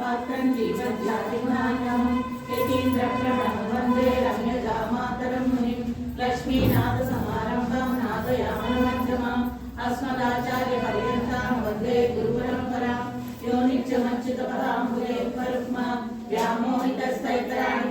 పాత్రం జీవజ్ఞాతిగుణాన్నం యతీంద్రప్రభం వందే రమ్యజామాతరం మునిం. లక్ష్మీనాథ సమారంభం నాదయామనమధ్యమాం అస్మదాచార్య పర్యంతాం వందే గురు పరంపరాం యో నిత్యమచ్యుతపదాంబుజే పరుక్మా వ్యామోహితస్తైతరాణి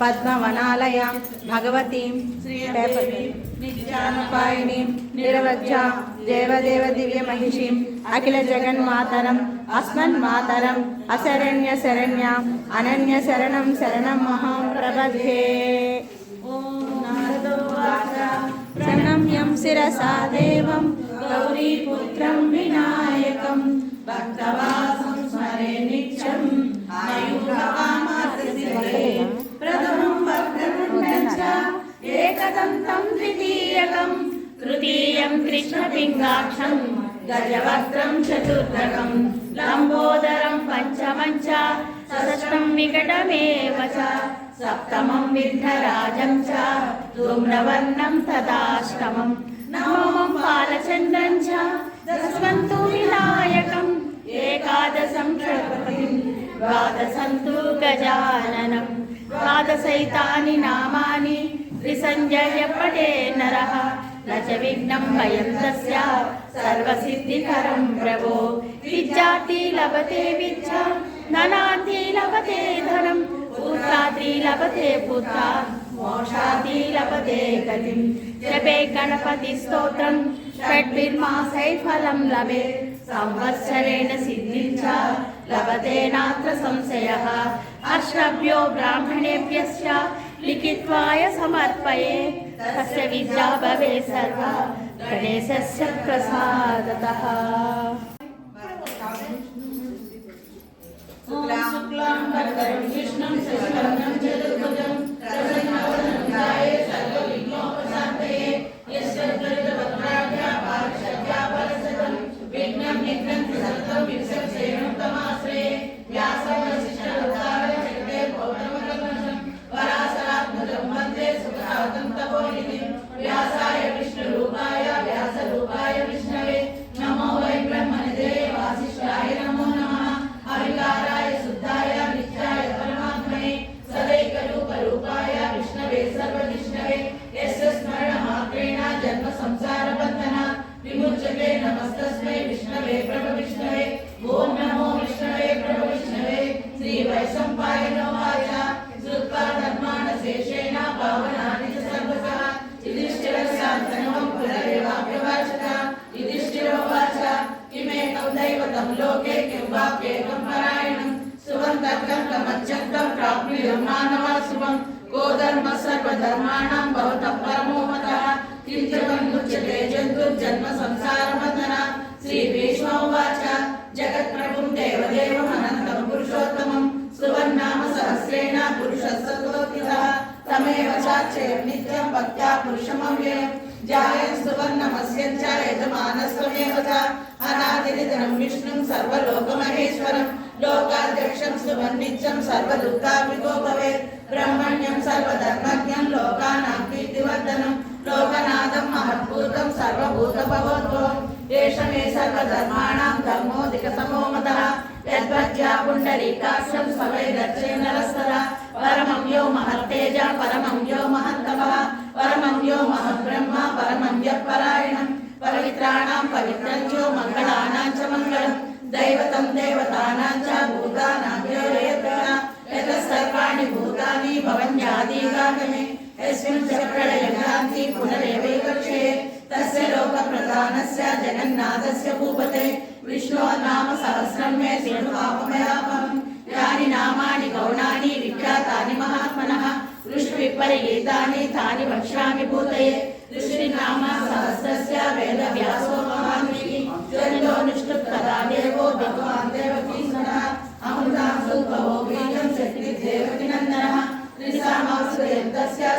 पद्मनालया भगवतीं निजानपायिनीं निरवज्या देवदेवदिव्यमहिषीम् अखिलजगन्मातरम्, अस्मन्मातरम् असरण्यशरण्याम् अनन्यशरणं शरणं अहं प्रणम्यं शिरसा देवं, गौरीपुत्रं विनायकं, भक्तवा తృతీయం కృష్ణపింగాక్షం గజవక్త్రం చతుర్థకం లంబోదరం పంచమం చ షష్ఠం వికటమేవ చ సప్తమం విఘ్నరాజం చ ధూమ్రవర్ణం తదాష్టమం నవమం బాలచంద్రం చ దశమంతు వినాయకం ఏకాదశం షట్పతిం ద్వాదశంతు గజాననం ద్వాదశైతాని నామాని త్రిసంజయ పటే నరః न च विघ्नं भयं तस्य सर्वसिद्धिकरं प्रभो विद्यार्थी लभते विद्या धनार्थी लभते धनं पुत्रार्थी लभते पुत्रा मोक्षार्थी लभते गतिं जपे गणपतिस्तोत्रं षड्भिर्मासै फलं लभे संवत्सरेण सिद्धिं च लभते नात्र संशयः अर्षभ्यो ब्राह्मणेभ्यश्च लिखित्वाय समर्पये तस्य विद्या भवेत् सर्वा गणेशस्य प्रसादतः। शुक्लां అభ్యుయం మానవ శుభం కో ధర్మ సర్వధర్మాణం భవత పరమో మత కించవన్ముచ్యతే జంతుర్జన్మ సంసార బంధన శ్రీ భీష్మ ఉవాచ జగత్ప్రభుం దేవదేవం అనంతం పురుషోత్తమం సువర్ణామ సహస్రేణ పురుష సతులోకిత తమేవ చాచేయం నిత్యం భక్త్యా పురుషమవ్యయం జాయన్ సువర్ణమస్యం చ యజమానస్వమేవ చ అనాదిరిధనం విష్ణుం సర్వలోకమహేశ్వరం లోకాధ్యక్షం సువర్ణిత్యం సర్వదుఃఖాభిగోపవే బ్రహ్మణ్యం సర్వధర్మజ్ఞం లోకానాం కీర్తివర్ధనం. లోకనాథం మహద్భూతం సర్వభూత భగవద్భవం ఏష మే సర్వధర్మాణం ధర్మోదిక సమో మత యద్భ్యా పుండరీకాక్షం సవై దర్శే నరస్తర. పరమం యో మహత్తేజ పరమం యో మహత్తవ పరమం యో మహబ్రహ్మ పరమం యః పరాయణం. పవిత్రాణం పవిత్రం యో మంగళానాం చ మంగళం. दैवतं देवतानां च भूतानां यो यत्र यतः सर्वाणि भूतानि भवन्यादिगागमे यस्मिन् च प्रलयगान्ति पुनरेवैकक्षे तस्य लोकप्रधानस्य जगन्नाथस्य भूपते विष्णो नाम सहस्रं मे शृणुवापमयापम् यानि नामानि गौणानि विख्यातानि महात्मनः ऋष्विप्र विपरीतानि तानि वक्ष्यामि भूतये ऋषिनाम सहस्रस्य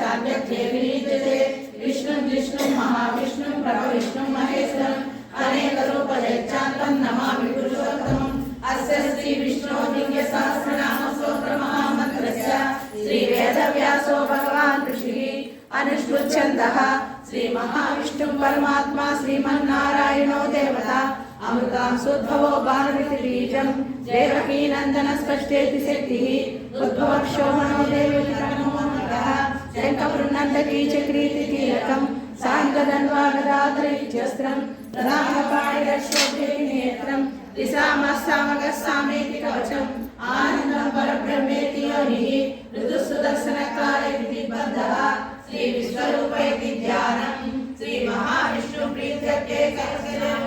साम्यध्ये विलीयते विष्णुं विष्णुं, महाविष्णुं प्रभविष्णुं महेश्वरम्। अनेकरूपदैत्यान्तं नमामि पुरुषोत्तमम्। अस्य श्रीविष्णो दिव्यसहस्रनाम स्तोत्रमहामन्त्रस्य श्रीवेदव्यासो भगवान् ऋषिः अनुष्ठुच्छन्दः। श्रीमहाविष्णुं परमात्मा, श्रीमन्नारायणो देवता। अमृतां सुद्भवो भानुरितिबीजं देवकीनन्दनस्पष्टेति शक्तिः उद्भवक्षोभणो देवकीनमोहनः രംഗവൃണ്ണന്തകീ ചക്രീതി തിലകം സാങ്കധന്വാഗതാത്രൈത്യസ്ത്രം പ്രധാനപാണിരക്ഷോദ്യനേത്രം ദിശാമസ്സാമകസ്സാമേതി കവചം ആനന്ദം പരബ്രഹ്മേതി യോനിഃ ഋതുസുദർശനകാലൈതി ബദ്ധഃ ശ്രീ വിശ്വരൂപൈതി ധ്യാനം ശ്രീ മഹാവിഷ്ണു പ്രീത്യത്തെ കരസനം